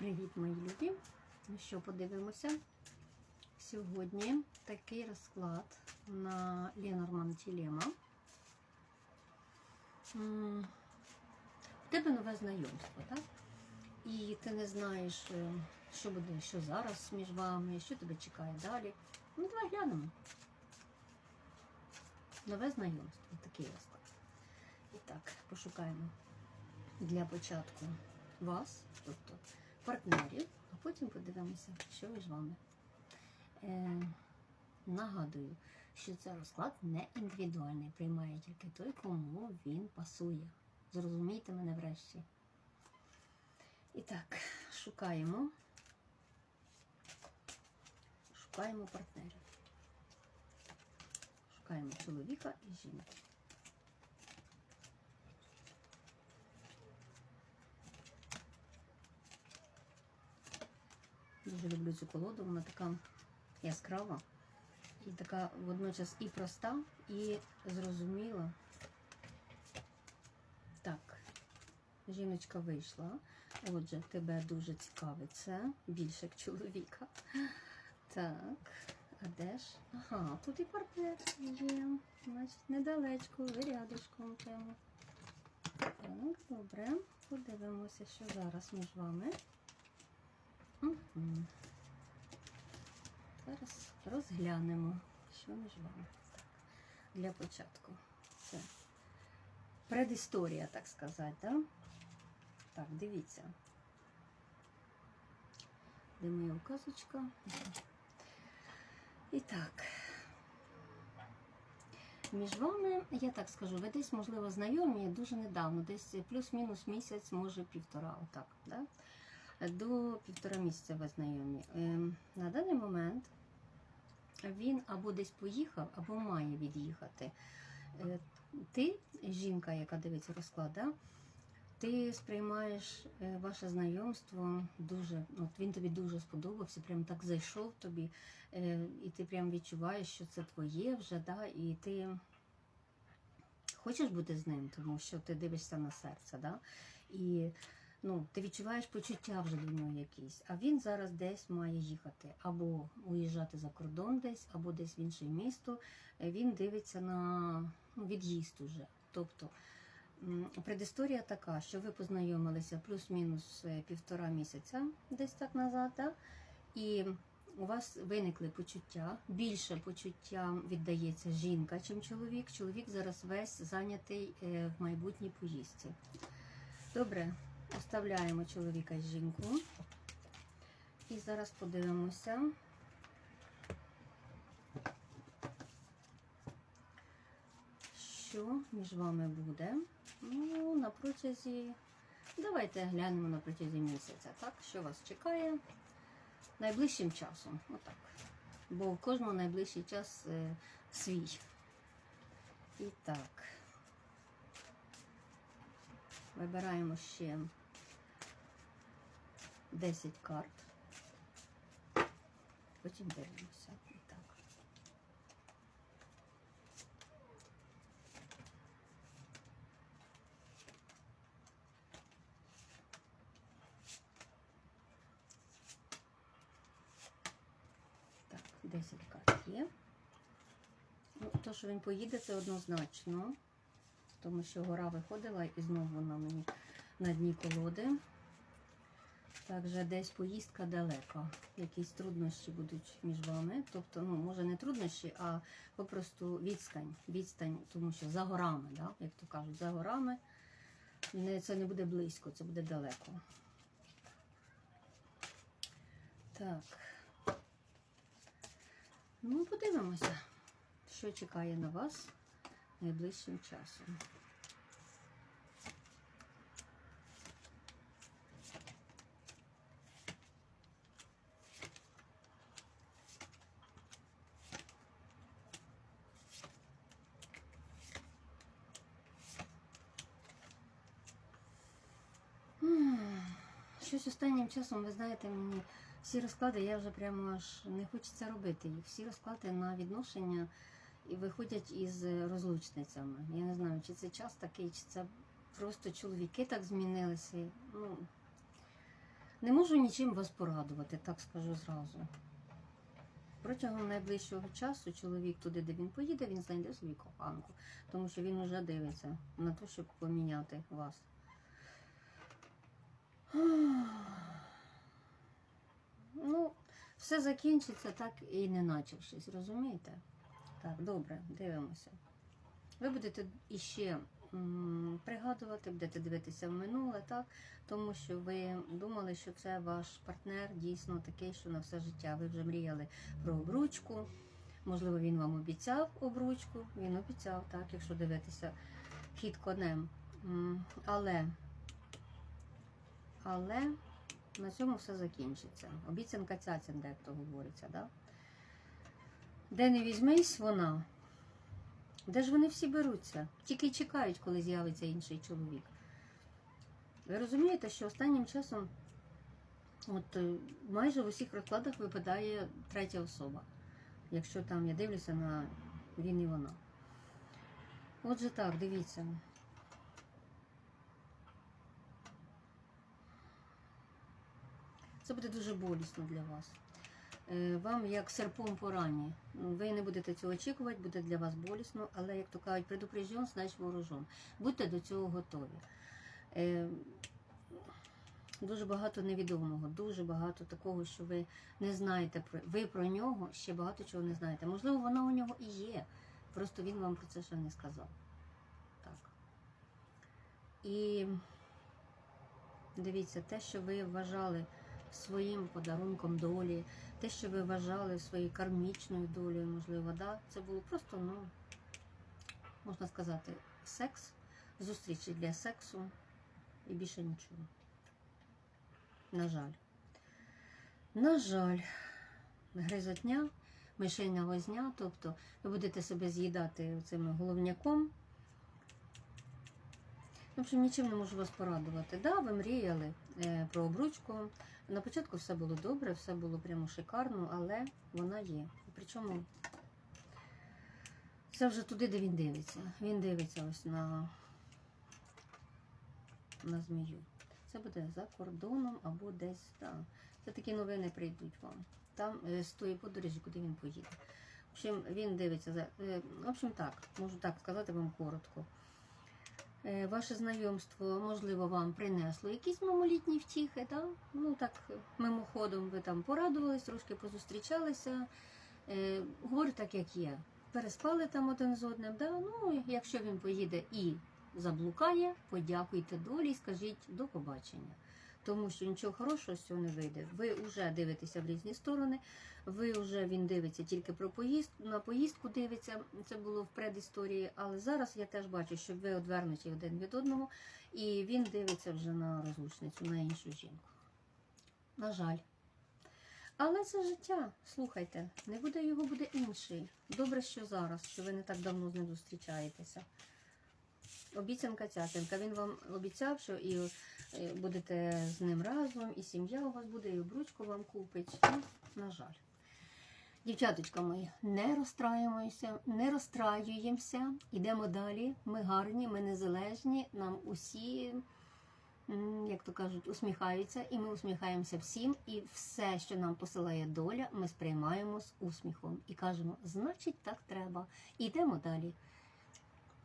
Привіт, мої любі! Ну що, подивимося? Сьогодні такий розклад на Ленорман Тілема. В тебе нове знайомство, так? І ти не знаєш, е, що буде, що зараз між вами, що тебе чекає далі. Ну, давай глянемо. Нове знайомство, такий розклад. І так, пошукаємо для початку вас, тобто партнерів, а потім подивимося, що між вами. Е, нагадую, що це розклад не індивідуальний, приймає тільки той, кому він пасує. Зрозумійте мене врешті. І так, шукаємо. Шукаємо партнерів. Шукаємо чоловіка і жінку. Дуже люблю цю колоду, вона така яскрава і така водночас і проста, і зрозуміла. Так, жіночка вийшла. Отже, тебе дуже цікавить це, більше як чоловіка. Так, а де ж? Ага, тут і партнер є. Значить, недалечко, ви рядочком прямо. Так, добре. Подивимося, що зараз між вами. Угу. Зараз розглянемо, що між вами. Так, для початку. Це предісторія, так сказати, да? Так, дивіться. Де моя указочка? І так. Між вами, я так скажу, ви десь, можливо, знайомі дуже недавно, десь плюс-мінус місяць, може півтора, отак, да? До півтора місяця ви знайомі. Ем, На даний момент він або десь поїхав, або має від'їхати. Е, Ти, жінка, яка дивиться розклад, да? ти сприймаєш е, ваше знайомство дуже, от він тобі дуже сподобався, прям так зайшов тобі, е, і ти прям відчуваєш, що це твоє вже, да? і ти хочеш бути з ним, тому що ти дивишся на серце. Да? І ну, ти відчуваєш почуття вже до нього якісь, а він зараз десь має їхати або уїжджати за кордон десь, або десь в інше місто. Е, Він дивиться на ну, від'їзд уже. Тобто предісторія така, що ви познайомилися плюс-мінус е, півтора місяця десь так назад, да? і у вас виникли почуття, більше почуття віддається жінка, чим чоловік. Чоловік зараз весь зайнятий е, в майбутній поїздці. Добре, оставляємо чоловіка і жінку. І зараз подивимося. Що між вами буде? Ну, на протязі. Давайте глянемо на протязі місяця, так? Що вас чекає найближчим часом. Отак. Бо в кожного найближчий час е, свій. І так. Вибираємо ще 10 карт. Потім дивимося. Так. Так, 10 карт є. Ну, то, що він поїде, це однозначно тому що гора виходила і знову вона мені на дні колоди. Також десь поїздка далеко. Якісь труднощі будуть між вами. Тобто, ну, може не труднощі, а попросту відстань. Відстань, тому що за горами, да? як то кажуть, за горами не, це не буде близько, це буде далеко. Так. Ну, подивимося, що чекає на вас найближчим часом. Щось останнім часом, ви знаєте, мені всі розклади, я вже прямо аж не хочеться робити їх. Всі розклади на відношення і виходять із розлучницями. Я не знаю, чи це час такий, чи це просто чоловіки так змінилися. Ну, Не можу нічим вас порадувати, так скажу зразу. Протягом найближчого часу чоловік туди, де він поїде, він знайде собі коханку, тому що він вже дивиться на те, щоб поміняти вас. Ну, все закінчиться так і не начавшись, розумієте? Так, добре, дивимося. Ви будете іще пригадувати, будете дивитися в минуле, так? Тому що ви думали, що це ваш партнер дійсно такий, що на все життя. Ви вже мріяли про обручку. Можливо, він вам обіцяв обручку. Він обіцяв, так, якщо дивитися хід конем. Але, але на цьому все закінчиться. Обіцянка цяцян, як то говориться, да? Де не візьмись вона, де ж вони всі беруться? Тільки чекають, коли з'явиться інший чоловік. Ви розумієте, що останнім часом от, е, майже в усіх розкладах випадає третя особа. Якщо там я дивлюся на він і вона. Отже так, дивіться. Це буде дуже болісно для вас. Е, Вам як серпом по рані. Ну, Ви не будете цього очікувати, буде для вас болісно, але, як то кажуть, предупрежден, значить вооружен. Будьте до цього готові. Е, Дуже багато невідомого, дуже багато такого, що ви не знаєте про ви про нього ще багато чого не знаєте. Можливо, воно у нього і є. Просто він вам про це ще не сказав. Так. І дивіться, те, що ви вважали своїм подарунком долі, те, що ви вважали своєю кармічною долею, можливо, да, це було просто, ну, можна сказати, секс, зустрічі для сексу і більше нічого. На жаль. На жаль, гризотня, мишейна возня, тобто ви будете себе з'їдати цим головняком. В общем, нічим не можу вас порадувати. Да, ви мріяли е, про обручку. На початку все було добре, все було прямо шикарно, але вона є. Причому це вже туди, де він дивиться. Він дивиться ось на, на змію. Це буде за кордоном або десь там. Це такі новини прийдуть вам. Там е, з тої подорожі, куди він поїде. В общем, він дивиться за. е, В общем, так, можу так сказати вам коротко. Е, Ваше знайомство, можливо, вам принесло якісь мамолітні втіхи, да? ну так мимоходом ви там порадувались, трошки позустрічалися. Е, говорю так, як є. Переспали там один з одним. Да? Ну, якщо він поїде і заблукає, подякуйте долі і скажіть до побачення. Тому що нічого хорошого з цього не вийде. Ви вже дивитеся в різні сторони. Ви вже він дивиться тільки про поїзд на поїздку дивиться. Це було в предісторії. Але зараз я теж бачу, що ви одвернуті один від одного, і він дивиться вже на розлучницю, на іншу жінку. На жаль. Але це життя. Слухайте, не буде його, буде інший. Добре, що зараз, що ви не так давно з ним зустрічаєтеся. Обіцянка цяцянка. Він вам обіцяв, що і е, будете з ним разом, і сім'я у вас буде, і обручку вам купить. Ну, на жаль. Дівчаточка мої, не розстраюємося, не розстраюємося, йдемо далі. Ми гарні, ми незалежні, нам усі, як то кажуть, усміхаються, і ми усміхаємося всім. І все, що нам посилає доля, ми сприймаємо з усміхом і кажемо, значить, так треба. І йдемо далі.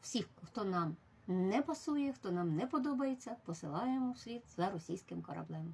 Всіх, хто нам не пасує, хто нам не подобається, посилаємо світ за російським кораблем.